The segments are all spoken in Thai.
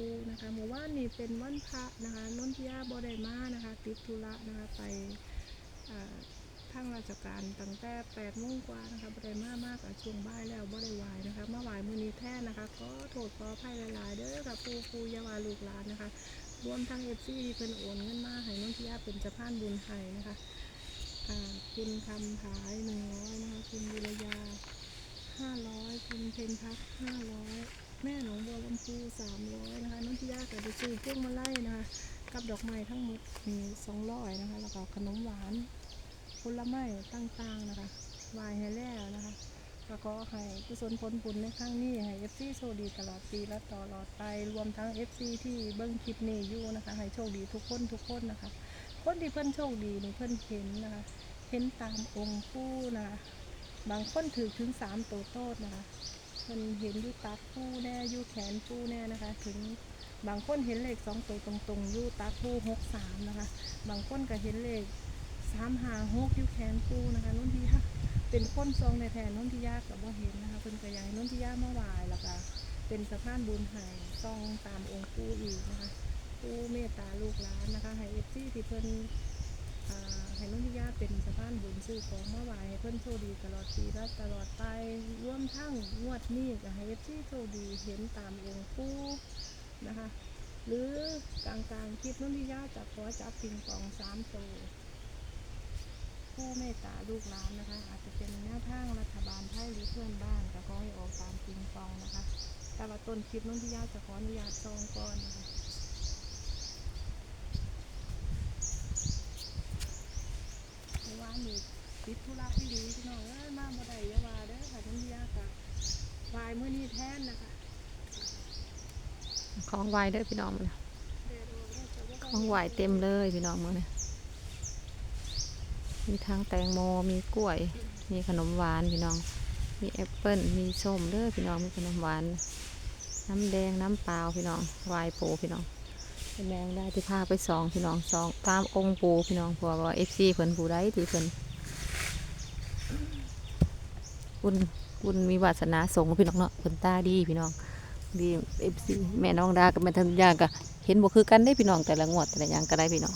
ูนะคะหมู่ว่านนี่เป็นวันพระนะคะนนทิยาบอได้มานะคะติดธุระนะคะไปทางราชการตั้งแต่แปดโมงกว่านะคะบอได้มามากช่วงบ่ายแล้วบอดวายนะคะเมาไหวายมือนี้แท้นะคะ ก็โทษขอภัยหลายๆเด้อค่ะปูปูยาวาลูกหลานนะคะ รวมทั้งเอฟซีที่เพิ่นโอนเงินมาให้น้องทิยาเป็นสะพานบุญให้นะคะคุณคำผายหนึ่งร้อยนะคะคุณวิรยาห้าร้อยคุณเพนพักห้าร้อย แม่หนองบัวลำพูสามร้อยนะคะน้องทิยาก็ไปซื้อพวงมาลัยนะคะกับดอกไม้ทั้งหมดมีสองร้อยนะคะ แล้วก็ขนมหวานผลไม้ต่างๆนะคะวายให้แล้วนะคะแล้วก็ให้กุศลผลบุญในครั้งนี้ให้เอฟซีโชคดีตลอดปีและตลอดไปรวมทั้งเอฟซีที่เบิ้งคลิปนี้อยู่นะคะให้โชคดีทุกคนทุกคนนะคะ คนที่เพิ่อนโชคดีนี่เพิ่อนเห็นนะคะเห็นตามองค์ปู่นะคะบางคนถือถึงสามตัวโตดนะคะ เพิ่นเห็นยู่ตักปู่แน่ยู่แขนปู่แน่นะคะ ถึงบางคนเห็นเลขสองตัวตรงๆยู่ตักปู่หกสามนะคะ บางคนก็เห็นเลขสามหาหกยู่แขนปู่นะคะนุ่นที่ค่ะเป็นคนซองในแทนนุ่นที่ยากกับว่าเห็นนะคะเพิ่นก็อยากให้นุ่นที่ยากมาไหวายแล้วก็เป็นสะพานบุญให้ซองตามองค์ปู่อีกนะคะผู้เมตตาลูกหลานนะคะให้เอฟซีที่เพิ่น ให้นุ่นทิยาเป็นสะพานบุญซื้อของเมาไหวให้เพิ่อนโชคดีตลอดปีและตลอดไปร่วมทั้งงวดนี้ก็ให้เอฟซีโชคดีเห็นตามองค์ปู่นะคะ หรือกลางกางๆคลิปนุ่นทิยาจะขอจับปิงปองสามตัวผู้เมตตาลูกหลานนะคะ อาจจะเป็นแนวทางรัฐบาลไทยหรือเพื่อนบ้านก็ขอให้ออกตามปิงปองนะคะ แต่ว่าต้นคลิปนุ่นทิยาจะขออนุญาตซองก่อนนะคะ เพราะว่ามี ติดธุระที่ดีพี่น้องเอ้ยมาบ่ได้อยาว่าเด้อค่ะน้ำยากะวายมื้อนี้แทนนะคะของไหวเด้อพี่น้องมันแดดออกแล้วแต่ว่าของไหวเต็มเลยพี่น้องมือเนี่ยมีทั้งแตงโมมีกล้วย มีขนมหวานพี่น้อง มีแอปเปิ้ลมีส้มเด้อพี่น้องมีขนมหวาน น้ำแดงน้ำเปล่าพี่น้องไหวายปูพี่น้องเป็นแมงได้ที่พาไปสองพี่น้องสองตามองค์ปูพี่น้องเพราะว่าเอฟซีเพิ่นปูได้ที่เพิ่น คุณคุณมีวาสนาส่งพี่น้องเนาะเพิ่นตาดีพี่น้องดีเอฟซีแม่น้องดากับแม่ธัญญาก็เห็นบ่คือกันได้พี่น้องแต่ละงวดแต่ละอย่างก็ได้พี่น้อง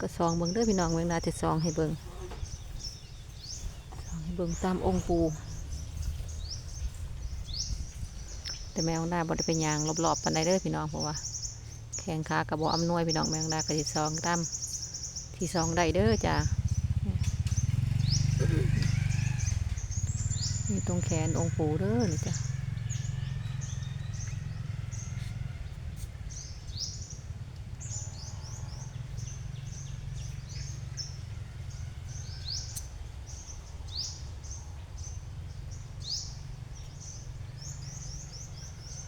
ก็ซองเบิ่งเด้อพี่น้องเบิ่งนาจะซองให้เบิ่งซองให้เบิ่งตามองค์ปูแต่แม่น้องดาบ่ได้ไปยางรอบๆปานใดเด้อพี่น้องเพราะว่า แข้งขาก็บ่อำนวยพี่น้องแม่น้องดาก็สิซองตามที่ซองได้เด้อจ้า นี่ตรงแขนองค์ปู่เด้อนี่จ้ะ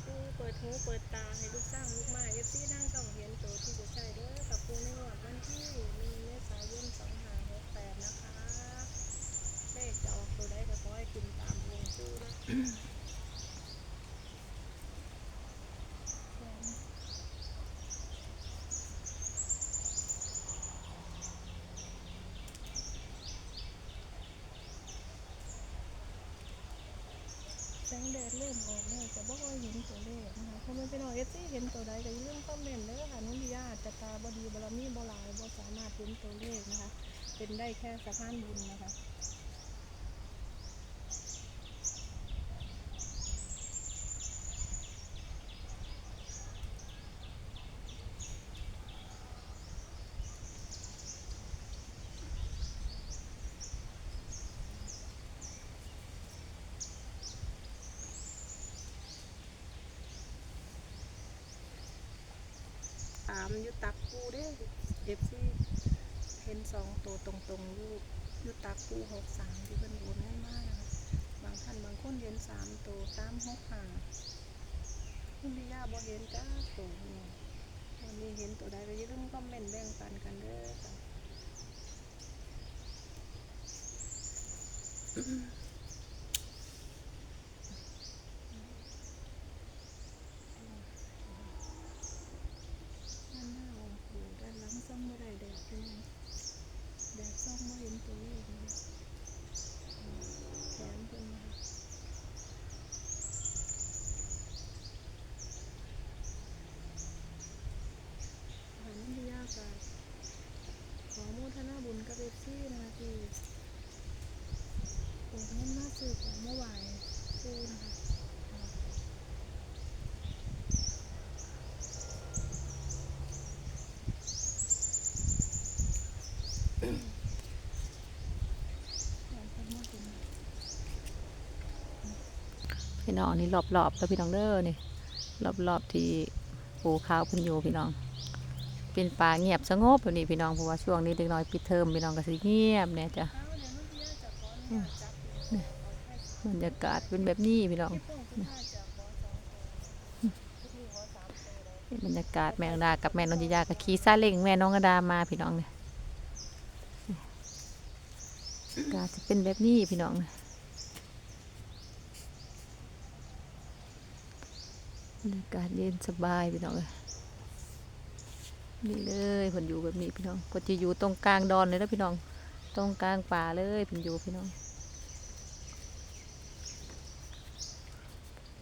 ปูเปิดหูเปิดตาให้ลูกสร้างลูกไม้เอฟซีนั่งต้องเห็นตัวที่จะใช้เด้อกับปูในงวดวันที่หนึ่งเมษายนสองห้าหกแปดนะคะเลขจะออกตัวใดก็ขอให้กินตามวงปูนะ แสงแดดเริ่มออกแล้วจะบ่ค่อยเห็นตัวเลขนะคะถ้ามันเป็นอเอฟซีเห็นตัวใดก็อย่าลืมคอมเมนต์เด้อค่ะนุ่นดิยาอาจะตาบดีบารมีบ่หลายบ่สามารถเห็นตัวเลขนะคะ เป็นได้แค่สะพานบุญนะคะามอยู่ตักปูเด้เอฟซีเห็นสองตัวตรงๆอยู่อยู่ตักปูหกสามที่เป็นโอนเงินมากนะคะบางท่านบางคนเห็นสามตัวตามหกห่างคุณดิยาบ่เห็นจ้าตัวนี่วันนี้เห็นตัวใดก็อย่าลืมคอมเมนต์แบ่งปันกันเด้อค่ะ พี่น้องนี่รอบๆแล้วพี่น้องเด้อนี่รอบๆที่ปูข้าวพุ่นอยู่พี่น้อง เป็นป่าเงียบสงบแบบนี้พี่น้องเพราะว่าช่วงนี้เด็กน้อยปิดเทอมพี่น้องก็สิเงียบเนี่ยจ้ะบรรยากาศเป็นแบบนี้พี่น้องบรรยากาศแม่นดากับแม่นนทิยากับขี่ซาเล้งแม่น้องกระดามาพี่น้องเนี่ย กาศจะเป็นแบบนี้พี่น้องเนี่ยบรรยากาศเย็นสบายพี่น้องเลยนี่เลยผนอยู่แบบนี้พี่น้องผนจะอยู่ตรงกลางดอนเลยนะพี่น้อง ตรงกลางป่าเลยผนอยู่พี่น้อง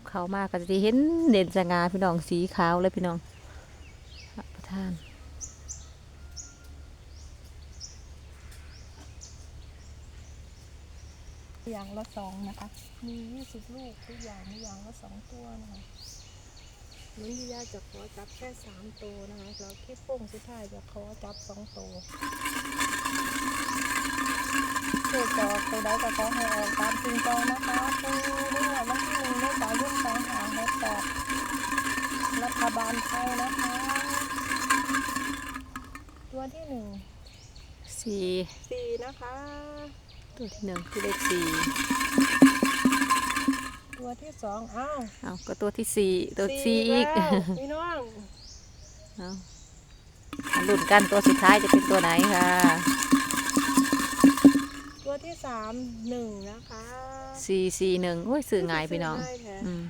เขามากก็จะเห็นเด่นสง่าพี่น้องสีขาวเลยพี่น้องพระประธาน อย่างละสองนะคะ มียี่สิบลูกทุกอย่างมีอย่างละสองตัวนะคะนุ่นที่ยาจะขอจับแค่สามตัวนะคะแล้วที่โป้งสุดท้ายจะขอจับสองตัวเพื่อจะออกตัวใดก็ขอให้ออกตามจริงจองนะคะปูเมื่อวันที่หนึ่งเมษายนสองหาหกแปดรัฐบาลไทยนะคะ ตัวที่หนึ่งสี่สี่นะคะ ตัวที่หนึ่งคือเลขสี่ตัวที่สองอ้าวเอาก็ตัวที่สี่ตัวสี่อีกแล้วพี่น้องเอามาลุ้นกันตัวสุดท้ายจะเป็นตัวไหนค่ะตัวที่สามหนึ่งนะคะสี่สี่หนึ่งโอ้ยสื่อง่ายพี่น้องง่ายแท้อืม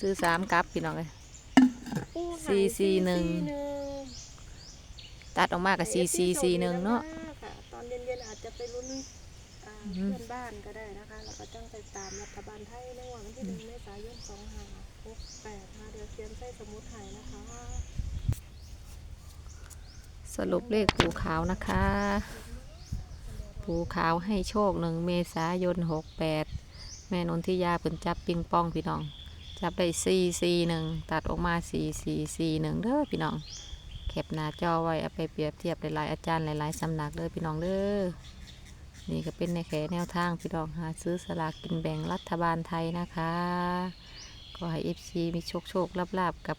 ซื้อสามกับพี่น้องเลย ปูไห่สี่สี่หนึ่ง สี่สี่หนึ่ง ตัดออกมากับสี่สี่สี่หนึ่งเนาะค่ะตอนเย็นๆอาจจะไปลุ้นอ่าอืม เพื่อนบ้านก็ได้นะคะ แล้วก็จ้องไปตามรัฐบาลไทยในวันที่หนึ่งเมษายนสองห้าหกแปดค่ะเดี๋ยวเขียนใส่สมุดไทยนะคะ สรุปเลขปูขาวนะคะ ปูขาวให้โชคหนึ่งเมษายนหกแปดแม่นนทิยาเพิ่นจับปิงปองพี่น้อง จับได้สี่สี่หนึ่งตัดออกมาสี่สี่สี่หนึ่งเด้อพี่น้องแคปหน้าจอไว้เอาไปเปรียบเทียบหลายๆอาจารย์หลายๆสำนักเด้อพี่น้องเด้อ นี่ก็เป็นในแขแนวทางพี่น้องหาซื้อสลากกินแบ่งรัฐบาลไทยนะคะ ก็ให้เอฟซีมีโชคโชคลาบลาบๆกับ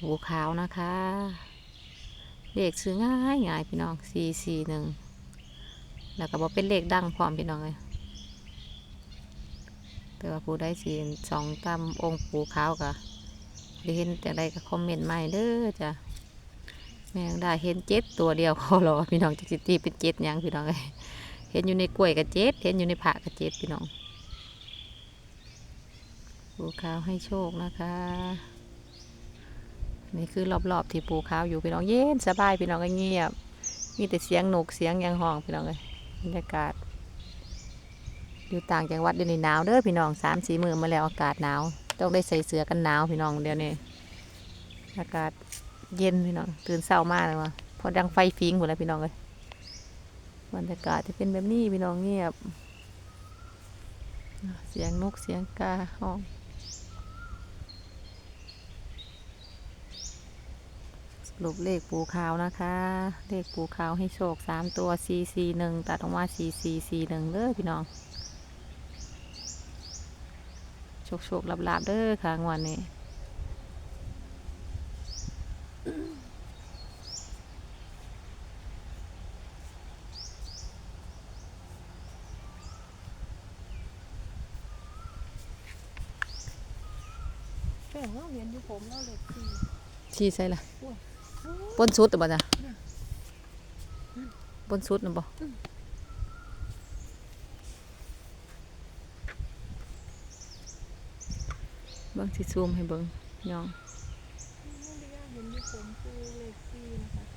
หูขาวนะคะเลขซื้อง่ายง่ายพี่น้องสี่สี่หนึ่งแล้วก็บอกเป็นเลขดังพร้อมพี่น้องเลยแต่ว่าผู้ได้สีสองตามองค์ปูขาวกะได้เห็นแต่ใดก็คอมเมนต์ใหม่เด้อจ้ะแม่งได้เห็นเจ็ดตัวเดียวพอรอพี่น้องจะสิตีเป็นเจ็ดยังพี่น้องเอ้ย ห็นอยู่ในกล้วยกับเจ็ด เห็นอยู่ในผักกับเจ็ดพี่น้องปูขาวให้โชคนะคะ นี่คือรอบๆที่ปูขาวอยู่พี่น้องเย็นสบายพี่น้องก็เงียบ มีแต่เสียงหนกเสียงยังห้องพี่น้องเลยบรรยากาศ อยู่ต่างจังหวัดเดี๋ยวนี้หนาวเด้อพี่น้องสามสี่มือมาแล้วอากาศหนาว ต้องได้ใส่เสื้อกันหนาวพี่น้องเดี๋ยวนี้อากาศเย็นพี่น้องตื่นเช้ามากเลยวะพอดังไฟฟิงหมดแล้วพี่น้องเลย บรรยากาศจะเป็นแบบนี้พี่น้องเงียบ เสียงนกเสียงกาห้องสรุปเลขปูขาวนะคะ เลขปูขาวให้โชคสามตัวสี่สี่หนึ่งตัดออกมาสี่สี่สี่หนึ่งเด้อพี่น้องโชคโชคลับลาบๆเด้อค่ะงวันนี้ แป้งเราเห็นอยู่ผมเราเลยคือชี้ใส่ละโอ้ยบนสุดหรือเปล่าจ๊ะบนสุดหรือเปล่าเบิ้งสิซูมให้เบิ้งพี่น้องนุ่นที่ยาเห็นอยู่ผมคือเลขสี่นะคะ